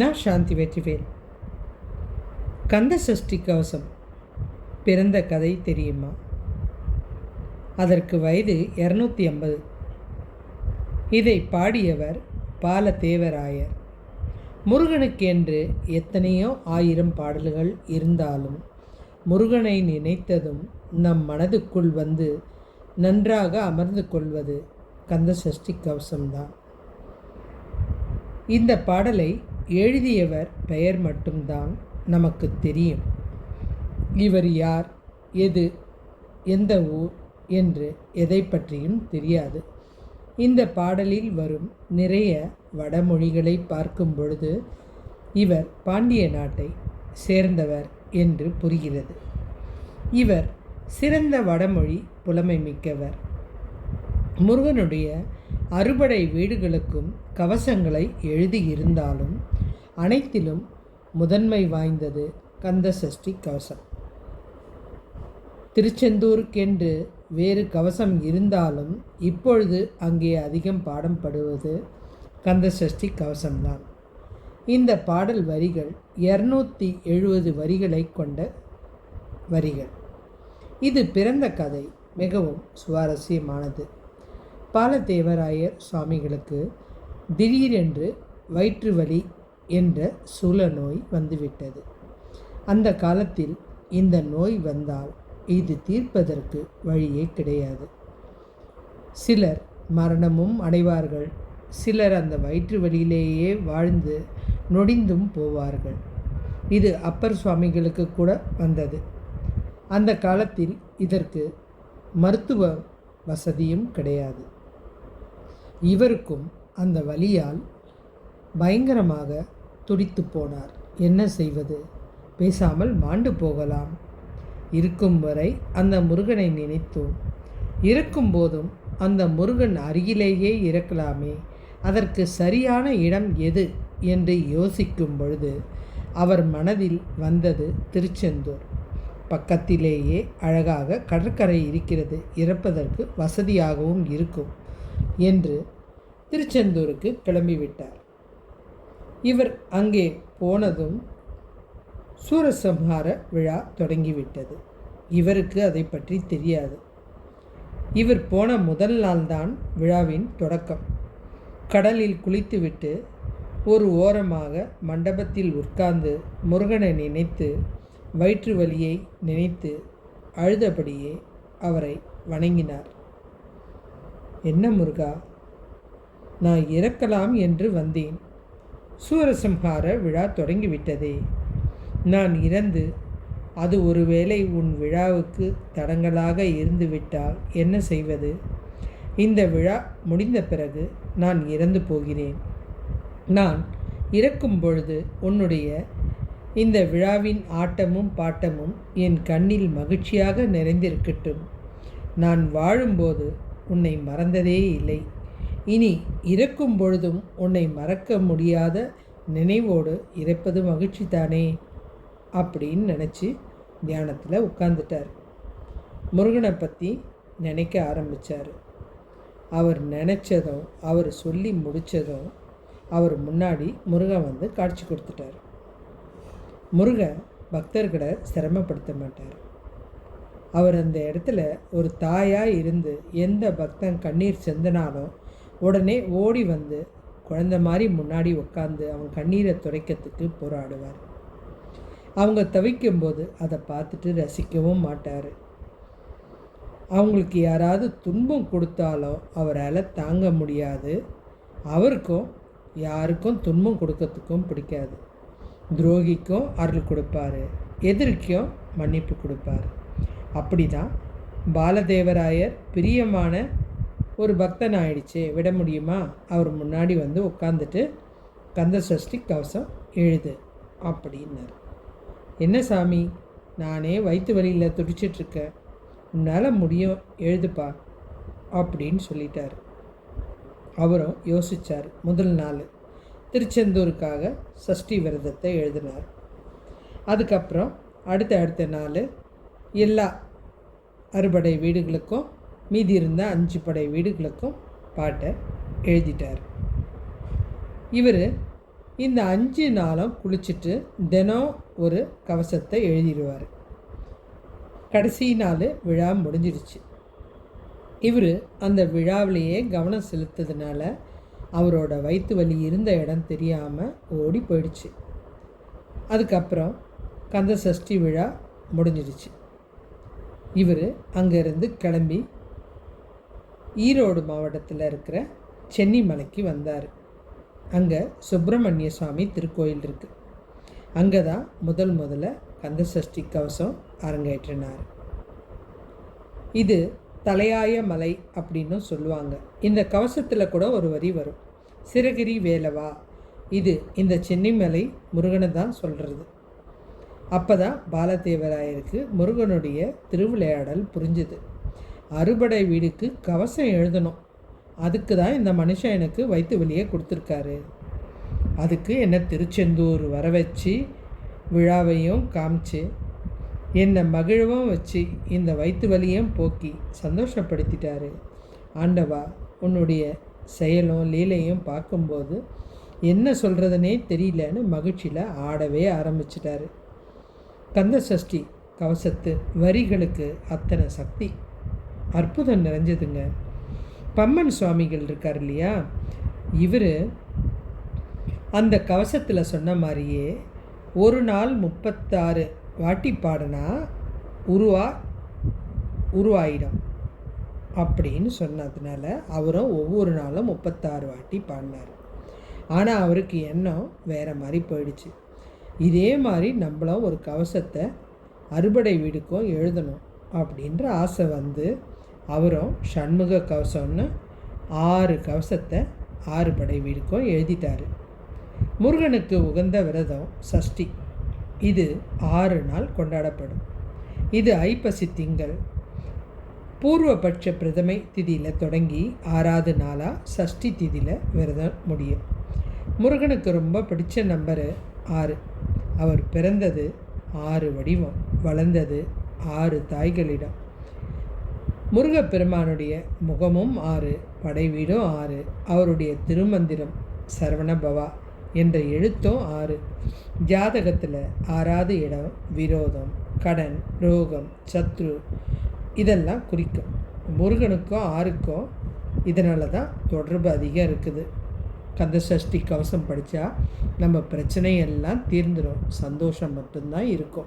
நான் சாந்தி வெற்றிவேல். கந்த சஷ்டி கவசம். பிறந்த கதை தெரியுமா? அதற்கு வயது இரநூத்தி ஐம்பது. இதை பாடியவர் பாலதேவராயர். முருகனுக்கென்று எத்தனையோ ஆயிரம் பாடல்கள் இருந்தாலும் முருகனை நினைத்ததும் நம் மனதுக்குள் வந்து நன்றாக அமர்ந்து கொள்வது கந்த சஷ்டி கவசம்தான். இந்த பாடலை எழுதியவர் பெயர் மட்டும்தான் நமக்கு தெரியும். இவர் யார் எது எந்த ஊர் என்று எதை பற்றியும் தெரியாது. இந்த பாடலில் வரும் நிறைய வடமொழிகளை பார்க்கும் பொழுது இவர் பாண்டிய நாட்டை சேர்ந்தவர் என்று புரிகிறது. இவர் சிறந்த வடமொழி புலமை மிக்கவர். முருகனுடைய அறுபடை வீடுகளுக்கும் கவசங்களை எழுதியிருந்தாலும் அனைத்திலும் முதன்மை வாய்ந்தது கந்த சஷ்டி கவசம். திருச்செந்தூருக்கென்று வேறு கவசம் இருந்தாலும் இப்பொழுது அங்கே அதிகம் பாடம் படுவது கந்த சஷ்டி கவசம்தான். இந்த பாடல் வரிகள் இரநூத்தி எழுபது வரிகளை கொண்ட வரிகள். இது பிறந்த கதை மிகவும் சுவாரஸ்யமானது. பாலதேவராயர் சுவாமிகளுக்கு திடீரென்று வயிற்று வலி என்ற சூழ நோய் வந்துவிட்டது. அந்த காலத்தில் இந்த நோய் வந்தால் இது தீர்ப்பதற்கு வழியே கிடையாது. சிலர் மரணமும் அடைவார்கள். சிலர் அந்த வயிற்று வழியிலேயே வாழ்ந்து நொடிந்தும் போவார்கள். இது அப்பர் சுவாமிகளுக்கு கூட வந்தது. அந்த காலத்தில் இதற்கு மருத்துவ வசதியும் கிடையாது. இவருக்கும் அந்த வழியால் பயங்கரமாக துடித்து போனார். என்ன செய்வது? பேசாமல் மாண்டு போகலாம். இருக்கும் வரை அந்த முருகனை நினைத்தோம். இருக்கும்போதும் அந்த முருகன் அருகிலேயே இருக்கலாமே அதற்கு சரியான இடம் எது? என்று யோசிக்கும் பொழுது அவர் மனதில் வந்தது திருச்செந்தூர். பக்கத்திலேயே அழகாக கடற்கரை இருக்கிறது. இறப்பதற்கு வசதியாகவும் இருக்கும் என்று திருச்செந்தூருக்கு கிளம்பிவிட்டார். இவர் அங்கே போனதும் சூரசம்ஹார விழா தொடங்கிவிட்டது. இவருக்கு அதை பற்றி தெரியாது. இவர் போன முதல் நாள்தான் விழாவின் தொடக்கம். கடலில் குளித்துவிட்டு ஒரு ஓரமாக மண்டபத்தில் உட்கார்ந்து முருகனை நினைத்து வயிற்று வலியை நினைத்து அழுதபடியே அவரை வணங்கினார். என்ன முருகா நான் இறக்கலாம் என்று வந்தேன். சூரசம்ஹார விழா தொடங்கிவிட்டதே. நான் இறந்து அது ஒருவேளை உன் விழாவுக்கு தடங்கலாக இருந்துவிட்டால் என்ன செய்வது? இந்த விழா முடிந்த பிறகு நான் இறந்து போகிறேன். நான் இறக்கும் பொழுது உன்னுடைய இந்த விழாவின் ஆட்டமும் பாட்டமும் என் கண்ணில் மகிழ்ச்சியாக நிறைந்திருக்கட்டும். நான் வாழும்போது உன்னை மறந்ததே இல்லை. இனி இறக்கும் பொழுதும் உன்னை மறக்க முடியாத நினைவோடு இறப்பது மகிழ்ச்சி தானே அப்படின்னு நினச்சி தியானத்தில் உட்காந்துட்டார் முருகனை பற்றி நினைக்க ஆரம்பித்தார் அவர் நினச்சதும் அவர் சொல்லி முடித்ததும் அவர் முன்னாடி முருகன் வந்து காட்சி கொடுத்துட்டார். முருகன் பக்தர்களை சிரமப்படுத்த மாட்டார். அவர் அந்த இடத்துல ஒரு தாயாக இருந்து எந்த பக்தன் கண்ணீர் செந்தனாலும் உடனே ஓடி வந்து குழந்த மாதிரி முன்னாடி உட்காந்து அவன் கண்ணீரை துடைக்கிறதுக்கு போராடுவார். அவங்க தவிக்கும்போது அதை பார்த்துட்டு ரசிக்கவும் மாட்டார். அவங்களுக்கு யாராவது துன்பம் கொடுத்தாலும் அவரால் தாங்க முடியாது. அவருக்கும் யாருக்கும் துன்பம் கொடுக்கறதுக்கும் பிடிக்காது. துரோகிக்கும் அருள் கொடுப்பாரு. எதிரிக்கும் மன்னிப்பு கொடுப்பாரு. அப்படி தான் பாலதேவராயர் பிரியமான ஒரு பக்தன் ஆயிடுச்சு விட முடியுமா? அவர் முன்னாடி வந்து உட்காந்துட்டு கந்த சஷ்டி கவசம் எழுது அப்படின்னார். என்ன சாமி? நானே வயிற்று வலியில் துடிச்சிட்ருக்கேன் உன்னால் முடியும் எழுதுப்பா அப்படின்னு சொல்லிட்டார். அவரும் யோசித்தார் முதல் நாள் திருச்செந்தூருக்காக சஷ்டி விரதத்தை எழுதினார். அதுக்கப்புறம் அடுத்த அடுத்த நாள் எல்லா அறுபடை வீடுகளுக்கும் மீதி இருந்த அஞ்சு படை வீடுகளுக்கும் பாட்டை எழுதிட்டார். இவர் இந்த அஞ்சு நாளும் குளிச்சுட்டு தினம் ஒரு கவசத்தை எழுதிடுவார். கடைசி நாள் விழா முடிஞ்சிடுச்சு. இவர் அந்த விழாவிலேயே கவனம் செலுத்ததுனால அவரோட வயிற்று வலி இருந்த இடம் தெரியாமல் ஓடி போயிடுச்சு. அதுக்கப்புறம் கந்த சஷ்டி விழா முடிஞ்சிடுச்சு. இவர் அங்கேருந்து கிளம்பி ஈரோடு மாவட்டத்தில் இருக்கிற சென்னிமலைக்கு வந்தார். அங்கே சுப்பிரமணிய சுவாமி திருக்கோயில் இருக்குது அங்கே தான் முதல் முதல்ல கந்தசஷ்டி கவசம் அரங்கேற்றினார். இது தலையாய மலை அப்படின்னு சொல்லுவாங்க. இந்த கவசத்தில் கூட ஒரு வரி வரும். சிறகிரி வேலவா. இது இந்த சென்னிமலை முருகனை தான் சொல்கிறது அப்போ தான் பாலதேவராயருக்கு முருகனுடைய திருவிளையாடல் புரிஞ்சுது. அறுபடை வீடுக்கு கவசம் எழுதணும். அதுக்கு தான் இந்த மனுஷன் எனக்கு வயிற்று வெளியே கொடுத்துருக்காரு. அதுக்கு என்னை திருச்செந்தூர் வர வச்சு விழாவையும் காமிச்சு என்னை மகிழவும் வச்சு இந்த வயிற்று வலியும் போக்கி சந்தோஷப்படுத்திட்டாரு. ஆண்டவா உன்னுடைய செயலும் லீலையும் பார்க்கும்போது என்ன சொல்கிறதுனே தெரியலன்னு மகிழ்ச்சியில் ஆடவே ஆரம்பிச்சிட்டாரு. கந்த சஷ்டி கவசத்து வரிகளுக்கு அத்தனை சக்தி. அற்புதம் நிறைஞ்சதுங்க. பம்மன் சுவாமிகள் இருக்கார் இல்லையா? இவர் அந்த கவசத்தில் சொன்ன மாதிரியே ஒரு நாள் முப்பத்தாறு வாட்டி பாடினா உருவா உருவாயிடும் அப்படின்னு சொன்னதுனால அவரும் ஒவ்வொரு நாளும் முப்பத்தாறு வாட்டி பாடினார். ஆனால் அவருக்கு எண்ணம் வேறு மாதிரி போயிடுச்சு. இதே மாதிரி நம்மளும் ஒரு கவசத்தை அறுபடை வீடுக்கும் எழுதணும் அப்படின்ற ஆசை வந்து அவரும் சண்முக கவசம்னு ஆறு கவசத்தை ஆறு படை வீடுக்கும் எழுதிட்டார். முருகனுக்கு உகந்த விரதம் சஷ்டி. இது ஆறு நாள் கொண்டாடப்படும். இது ஐப்பசி திங்கள். பூர்வபட்ச பிரதமை திதியில் தொடங்கி ஆறாவது நாளாக சஷ்டி திதியில் விரதம் முடியும். முருகனுக்கு ரொம்ப பிடிச்ச நம்பரு ஆறு. அவர் பிறந்தது ஆறு வடிவம் வளர்ந்தது ஆறு தாய்களிடம். முருகப்பெருமானுடைய முகமும் ஆறு படைவீடும் ஆறு அவருடைய திருமந்திரம் சரவணபவா என்ற எழுத்தும் ஆறு. ஜாதகத்தில் ஆறாவது இடம் விரோதம் கடன் ரோகம் சத்ரு இதெல்லாம் குறிக்கும். முருகனுக்கும் ஆறுக்கும் இதனால தான் தொடர்பு அதிகம் இருக்குது. கந்த சஷ்டி கவசம் படித்தா நம்ம பிரச்சனையெல்லாம் தீர்ந்துடும் சந்தோஷம் மட்டும்தான் இருக்கும்.